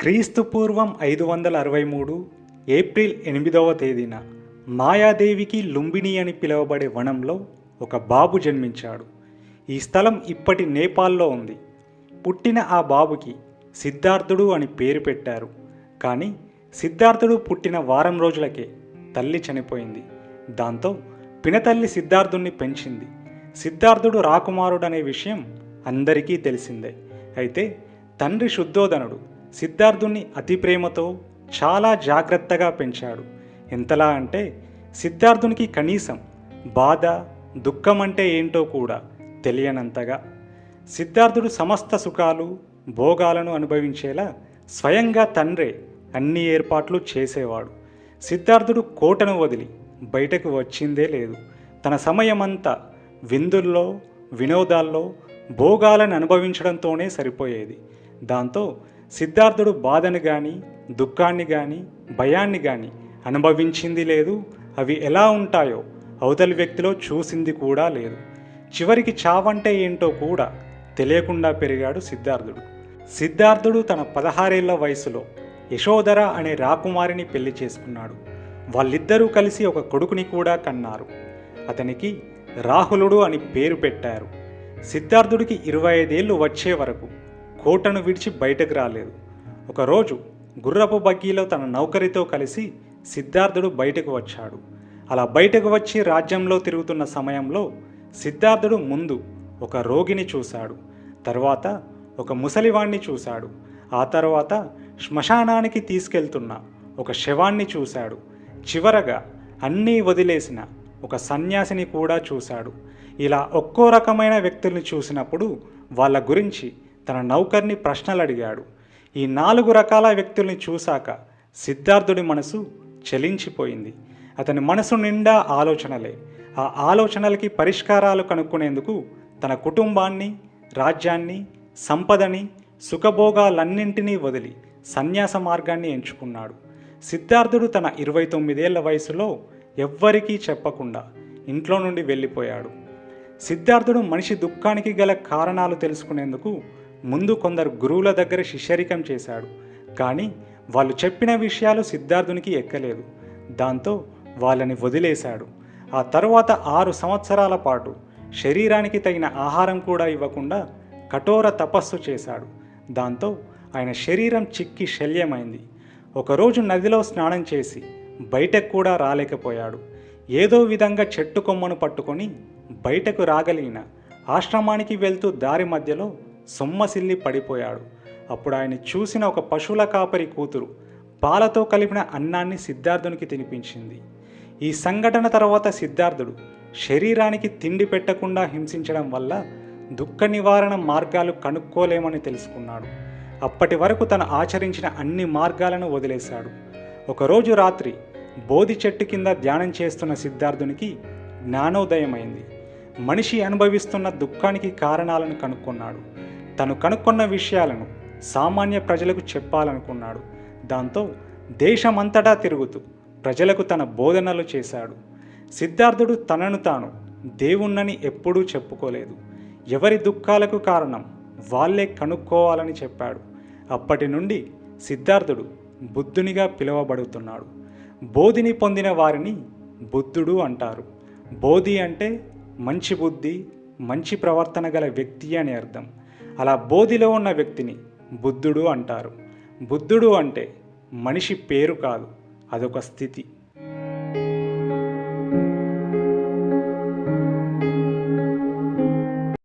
క్రీస్తు పూర్వం ఐదు వందల అరవై మూడు ఏప్రిల్ ఎనిమిదవ తేదీన మాయాదేవికి లుంబిని అని పిలువబడే వనంలో ఒక బాబు జన్మించాడు. ఈ స్థలం ఇప్పటి నేపాల్లో ఉంది. పుట్టిన ఆ బాబుకి సిద్ధార్థుడు అని పేరు పెట్టారు. కానీ సిద్ధార్థుడు పుట్టిన వారం రోజులకే తల్లి చనిపోయింది. దాంతో పినతల్లి సిద్ధార్థుణ్ణి పెంచింది. సిద్ధార్థుడు రాకుమారుడనే విషయం అందరికీ తెలిసిందే. అయితే తండ్రి శుద్ధోదనుడు సిద్ధార్థుణ్ణి అతి ప్రేమతో చాలా జాగ్రత్తగా పెంచాడు. ఎంతలా అంటే సిద్ధార్థునికి కనీసం బాధ దుఃఖం అంటే ఏంటో కూడా తెలియనంతగా. సిద్ధార్థుడు సమస్త సుఖాలు భోగాలను అనుభవించేలా స్వయంగా తండ్రే అన్ని ఏర్పాట్లు చేసేవాడు. సిద్ధార్థుడు కోటను వదిలి బయటకు వచ్చిందే లేదు. తన సమయమంతా విందుల్లో వినోదాల్లో భోగాలను అనుభవించడంతోనే సరిపోయేది. దాంతో సిద్ధార్థుడు బాధను కానీ దుఃఖాన్ని కానీ భయాన్ని కానీ అనుభవించింది లేదు. అవి ఎలా ఉంటాయో అవతలి వ్యక్తిలో చూసింది కూడా లేదు. చివరికి చావంటే ఏంటో కూడా తెలియకుండా పెరిగాడు సిద్ధార్థుడు. సిద్ధార్థుడు తన పదహారేళ్ళ వయసులో యశోధర అనే రాకుమారిని పెళ్ళి చేసుకున్నాడు. వాళ్ళిద్దరూ కలిసి ఒక కొడుకుని కూడా కన్నారు. అతనికి రాహులుడు అని పేరు పెట్టారు. సిద్ధార్థుడికి ఇరవై ఐదేళ్ళు వచ్చే వరకు కోటను విడిచి బయటకు రాలేదు. ఒకరోజు గుర్రపు బగ్గీలో తన నౌకరితో కలిసి సిద్ధార్థుడు బయటకు వచ్చాడు. అలా బయటకు వచ్చి రాజ్యంలో తిరుగుతున్న సమయంలో సిద్ధార్థుడు ముందు ఒక రోగిని చూశాడు. తర్వాత ఒక ముసలివాణ్ణి చూశాడు. ఆ తర్వాత శ్మశానానికి తీసుకెళ్తున్న ఒక శవాన్ని చూశాడు. చివరగా అన్నీ వదిలేసిన ఒక సన్యాసిని కూడా చూశాడు. ఇలా ఒక్కో రకమైన వ్యక్తుల్ని చూసినప్పుడు వాళ్ళ గురించి తన నౌకర్ని ప్రశ్నలు అడిగాడు ఈ నాలుగు రకాల వ్యక్తుల్ని చూశాక సిద్ధార్థుడి మనసు చలించిపోయింది. అతని మనసు నిండా ఆలోచనలే. ఆ ఆలోచనలకి పరిష్కారాలు కనుక్కునేందుకు తన కుటుంబాన్ని రాజ్యాన్ని సంపదని సుఖభోగాలన్నింటినీ వదిలి సన్యాస మార్గాన్ని ఎంచుకున్నాడు. సిద్ధార్థుడు తన ఇరవై తొమ్మిదేళ్ళ వయసులో ఎవ్వరికీ చెప్పకుండా ఇంట్లో నుండి వెళ్ళిపోయాడు. సిద్ధార్థుడు మనిషి దుఃఖానికి గల కారణాలు తెలుసుకునేందుకు ముందు కొందరు గురువుల దగ్గర శిష్యరికం చేశాడు. కానీ వాళ్ళు చెప్పిన విషయాలు సిద్ధార్థునికి ఎక్కలేదు. దాంతో వాళ్ళని వదిలేశాడు. ఆ తరువాత ఆరు సంవత్సరాల పాటు శరీరానికి తగిన ఆహారం కూడా ఇవ్వకుండా కఠోర తపస్సు చేశాడు. దాంతో ఆయన శరీరం చిక్కి శల్యమైంది. ఒకరోజు నదిలో స్నానం చేసి బయటకు కూడా రాలేకపోయాడు. ఏదో విధంగా చెట్టు కొమ్మను పట్టుకొని బయటకు రాగలిగిన ఆశ్రమానికి వెళ్తూ దారి మధ్యలో సొమ్మసిల్లి పడిపోయాడు. అప్పుడు ఆయన చూసిన ఒక పశువుల కాపరి కూతురు పాలతో కలిపిన అన్నాన్ని సిద్ధార్థునికి తినిపించింది. ఈ సంఘటన తర్వాత సిద్ధార్థుడు శరీరానికి తిండి పెట్టకుండా హింసించడం వల్ల దుఃఖ నివారణ మార్గాలు కనుక్కోలేమని తెలుసుకున్నాడు. అప్పటి వరకు తను ఆచరించిన అన్ని మార్గాలను వదిలేశాడు. ఒకరోజు రాత్రి బోధి చెట్టు కింద ధ్యానం చేస్తున్న సిద్ధార్థునికి జ్ఞానోదయమైంది. మనిషి అనుభవిస్తున్న దుఃఖానికి కారణాలను కనుక్కున్నాడు. తను కనుక్కున్న విషయాలను సామాన్య ప్రజలకు చెప్పాలనుకున్నాడు. దాంతో దేశమంతటా తిరుగుతూ ప్రజలకు తన బోధనలు చేశాడు. సిద్ధార్థుడు తనను తాను దేవుణ్ణని ఎప్పుడూ చెప్పుకోలేదు. ఎవరి దుఃఖాలకు కారణం వాళ్ళే కనుక్కోవాలని చెప్పాడు. అప్పటి నుండి సిద్ధార్థుడు బుద్ధునిగా పిలువబడుతున్నాడు. బోధిని పొందిన వారిని బుద్ధుడు అంటారు. బోధి అంటే మంచి బుద్ధి మంచి ప్రవర్తన గల వ్యక్తి అని అర్థం. అలా బోధిలో ఉన్న వ్యక్తిని బుద్ధుడు అంటారు. బుద్ధుడు అంటే మనిషి పేరు కాదు అదొక స్థితి.